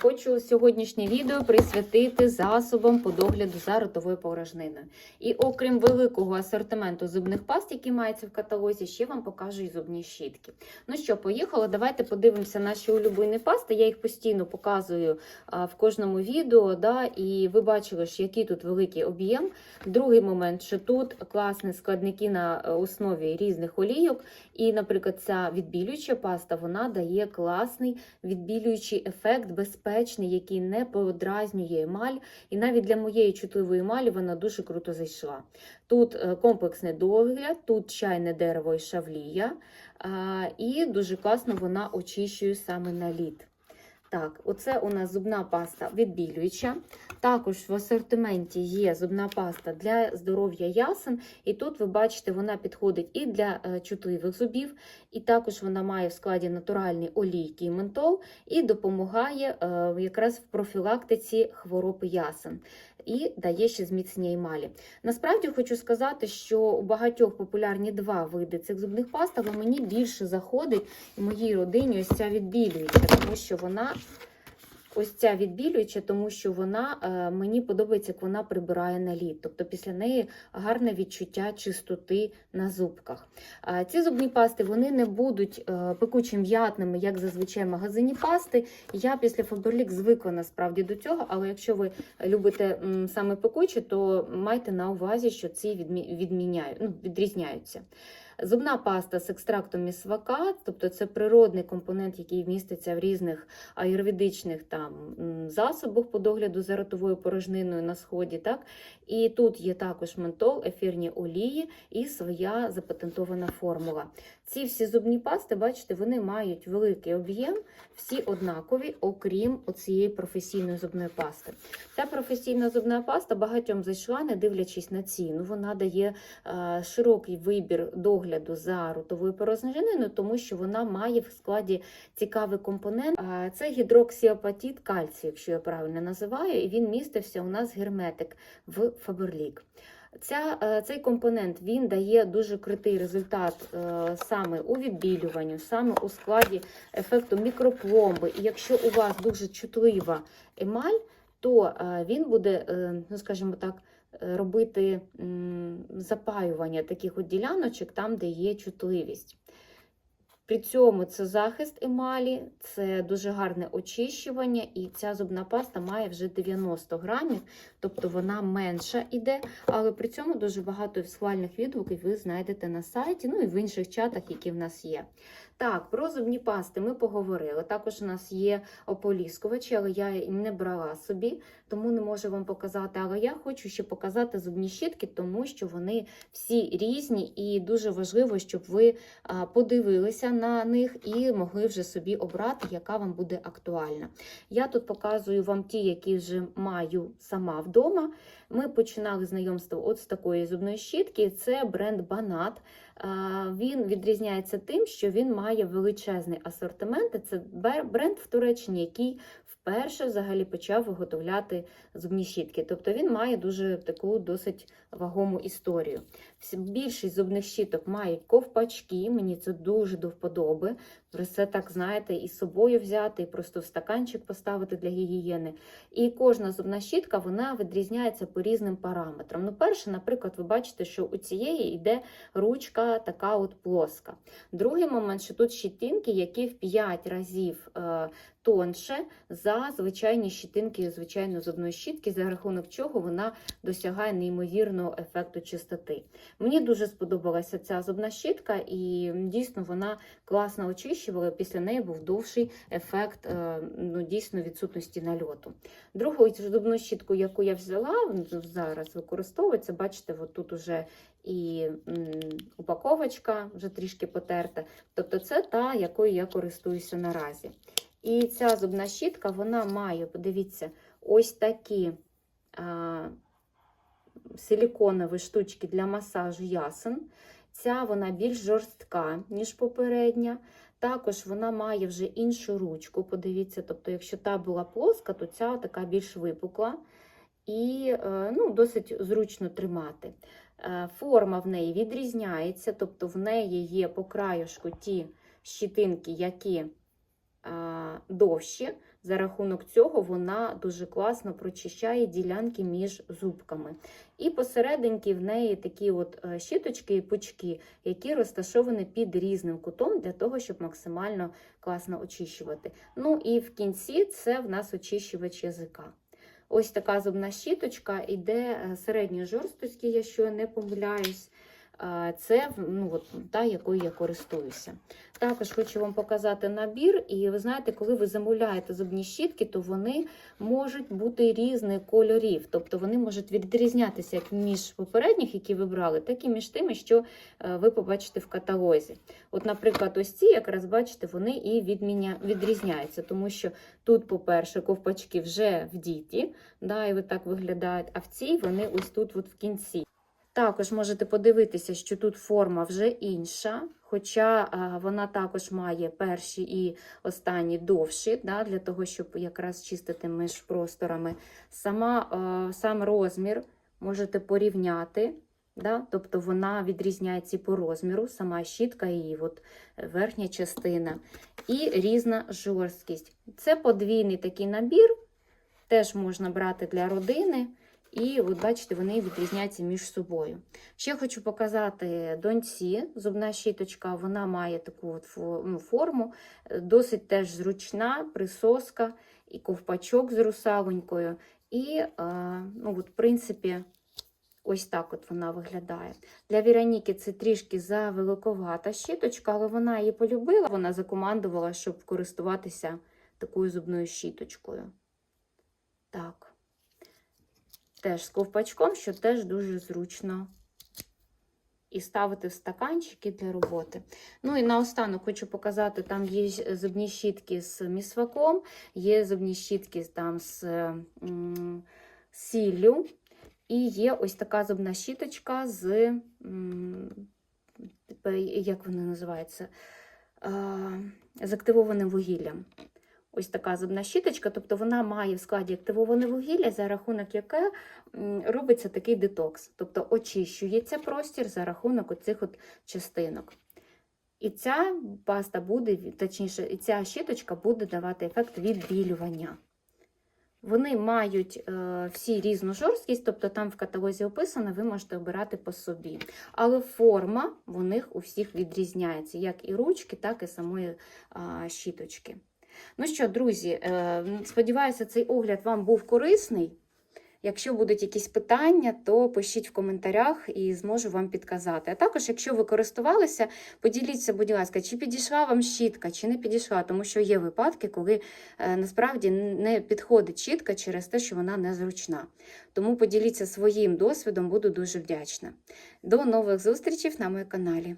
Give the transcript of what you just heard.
хочу сьогоднішнє відео присвятити засобам по догляду за ротовою порожниною. І окрім великого асортименту зубних паст, які мається в каталозі, ще вам покажу і зубні щітки. Ну що, поїхали, давайте подивимося наші улюблені пасти. Я їх постійно показую в кожному відео, да, і ви бачили, що який тут великий об'єм. Другий момент, що тут класні складники на е, основі різних олійок. І, наприклад, ця відбілююча паста вона дає класний відбілюючий ефект, безпечний, який не подразнює емаль. І навіть для моєї чутливої емалі вона дуже круто зайшла. Тут е, комплексний догляд, тут чайне дерево і шавлія, і дуже класно вона очищує саме наліт. Так, оце у нас зубна паста відбілююча. Також в асортименті є зубна паста для здоров'я ясен. І тут ви бачите, вона підходить і для е, чутливих зубів, і також вона має в складі натуральні олійки і ментол, і допомагає е, якраз в профілактиці хвороб ясен. І дає ще зміцнення емалі. Насправді хочу сказати, що у багатьох популярні два види цих зубних паст, але мені більше заходить в моїй родині ось ця відбілююча, тому що вона ось ця відбілююча, тому що вона е, мені подобається, як вона прибирає наліт. Тобто після неї гарне відчуття чистоти на зубках. Ці зубні пасти вони не будуть е, пекучим м'ятними, як зазвичай в магазині пасти. Я після Faberlic звикла насправді до цього, але якщо ви любите саме пекучі, то майте на увазі, що ці відмі... відміняють, ну, відрізняються. Зубна паста з екстрактом місвака, тобто це природний компонент, який міститься в різних аюрведичних там засобах по догляду за ротовою порожниною на сході. Так? І тут є також ментол, ефірні олії і своя запатентована формула. Ці всі зубні пасти, бачите, вони мають великий об'єм, всі однакові, окрім оцієї професійної зубної пасти. Та професійна зубна паста багатьом зайшла, не дивлячись на ціну. Вона дає е, широкий вибір догляду за ротовою порожниною, тому що вона має в складі цікавий компонент. Це гідроксіапатит кальцію, якщо я правильно називаю, і він містився у нас герметик в Фаберлік. Ця, е, цей компонент він дає дуже крутий результат е, саме у відбілюванні, саме у складі ефекту мікропломби. І якщо у вас дуже чутлива емаль, то е, він буде, е, ну скажімо так, е, робити запаювання таких от діляночок там, де є чутливість. При цьому це захист емалі, це дуже гарне очищування, і ця зубна паста має вже 90 грамів, тобто вона менша іде, але при цьому дуже багато схвальних відгуків ви знайдете на сайті, ну і в інших чатах, які в нас є. Так, про зубні пасти ми поговорили. Також у нас є ополіскувачі, але я не брала собі, тому не можу вам показати. Але я хочу ще показати зубні щітки, тому що вони всі різні, і дуже важливо, щоб ви подивилися на них і могли вже собі обрати, яка вам буде актуальна. Я тут показую вам ті, які вже маю сама вдома. Ми починали знайомство от з такої зубної щітки. Це бренд Банат. Він відрізняється тим, що він має величезний асортимент. І Це бренд в Туреччині, який вперше взагалі почав виготовляти зубні щітки. Тобто він має дуже таку досить вагому історію. Більшість зубних щіток мають ковпачки, мені це дуже до вподоби. Все так, знаєте, і з собою взяти, і просто в стаканчик поставити для гігієни. І кожна зубна щітка вона відрізняється по різним параметрам. Ну, перше, наприклад, ви бачите, що у цієї йде ручка така от плоска. Другий момент, що тут щітинки, які в 5 разів е, тонше за звичайні щітинки звичайної зубної щітки, за рахунок чого вона досягає неймовірного ефекту чистоти. Мені дуже сподобалася ця зубна щітка, і дійсно вона класно очищувала. Після неї був довший ефект е, ну, дійсно відсутності нальоту. Другу зубну щітку, яку я взяла, зараз використовується, бачите, тут уже і упаковочка вже трішки потерта. Тобто це та, якою я користуюся наразі. І ця зубна щітка, вона має, подивіться, ось такі силіконові штучки для масажу ясен. Ця вона більш жорстка, ніж попередня. Також вона має вже іншу ручку. Подивіться, тобто, якщо та була плоска, то ця така більш випукла і е, ну, досить зручно тримати. Е, форма в неї відрізняється, тобто в неї є по краюшку ті щітинки, які довші За рахунок цього вона дуже класно прочищає ділянки між зубками. І посерединки в неї такі от е, щіточки і пучки, які розташовані під різним кутом для того, щоб максимально класно очищувати. Ну і в кінці це в нас очищувач язика. Ось така зубна щіточка іде е, середньої жорсткості, якщо я не помиляюсь. Це ну, от, та, якою я користуюся. Також хочу вам показати набір. І ви знаєте, коли ви замовляєте зубні щітки, то вони можуть бути різних кольорів. Тобто вони можуть відрізнятися як між попередніх, які ви брали, так і між тими, що е, ви побачите в каталозі. От, наприклад, ось ці, якраз бачите, вони і відміня... відрізняються, тому що тут, по-перше, ковпачки вже в діті, да, і так виглядають, а в цій вони ось тут от в кінці. Також можете подивитися, що тут форма вже інша, хоча вона також має перші і останні довші, да, для того, щоб якраз чистити між просторами. Сама, сам розмір можете порівняти. Да? Тобто вона відрізняється по розміру, сама щітка і от верхня частина, і різна жорсткість. Це подвійний такий набір, теж можна брати для родини. І от бачите, вони відрізняються між собою. Ще хочу показати доньці. Зубна щіточка, вона має таку от ну, форму, е, досить теж зручна, присоска, і ковпачок з русалонькою. І, е, ну, от, в принципі, ось так от вона виглядає. Для Віроніки це трішки завеликовата щіточка, але вона її полюбила. Вона закомандувала, щоб користуватися такою зубною щіточкою. Так теж з ковпачком, що теж дуже зручно. І ставити в стаканчики для роботи. Ну і наостанок хочу показати: там є зубні щітки з місваком, є зубні щітки там з сіллю, і є ось така зубна щіточка з, м, як вона називається, з активованим вугіллям. Ось така зубна щіточка, тобто вона має в складі активоване вугілля, за рахунок яке робиться такий детокс, тобто очищується простір за рахунок оцих от частинок. І ця паста буде, точніше, і ця щіточка буде давати ефект відбілювання. Вони мають е, всі різну жорсткість, тобто там в каталозі описано, ви можете обирати по собі. Але форма в них у всіх відрізняється, як і ручки, так і самої е, щіточки. Ну що, друзі, е, сподіваюся, цей огляд вам був корисний. Якщо будуть якісь питання, то пишіть в коментарях і зможу вам підказати. А також, якщо ви користувалися, поділіться, будь ласка, чи підійшла вам щітка, чи не підійшла, тому що є випадки, коли е, насправді не підходить щітка через те, що вона незручна. Тому поділіться своїм досвідом, буду дуже вдячна. До нових зустрічей на моєму каналі.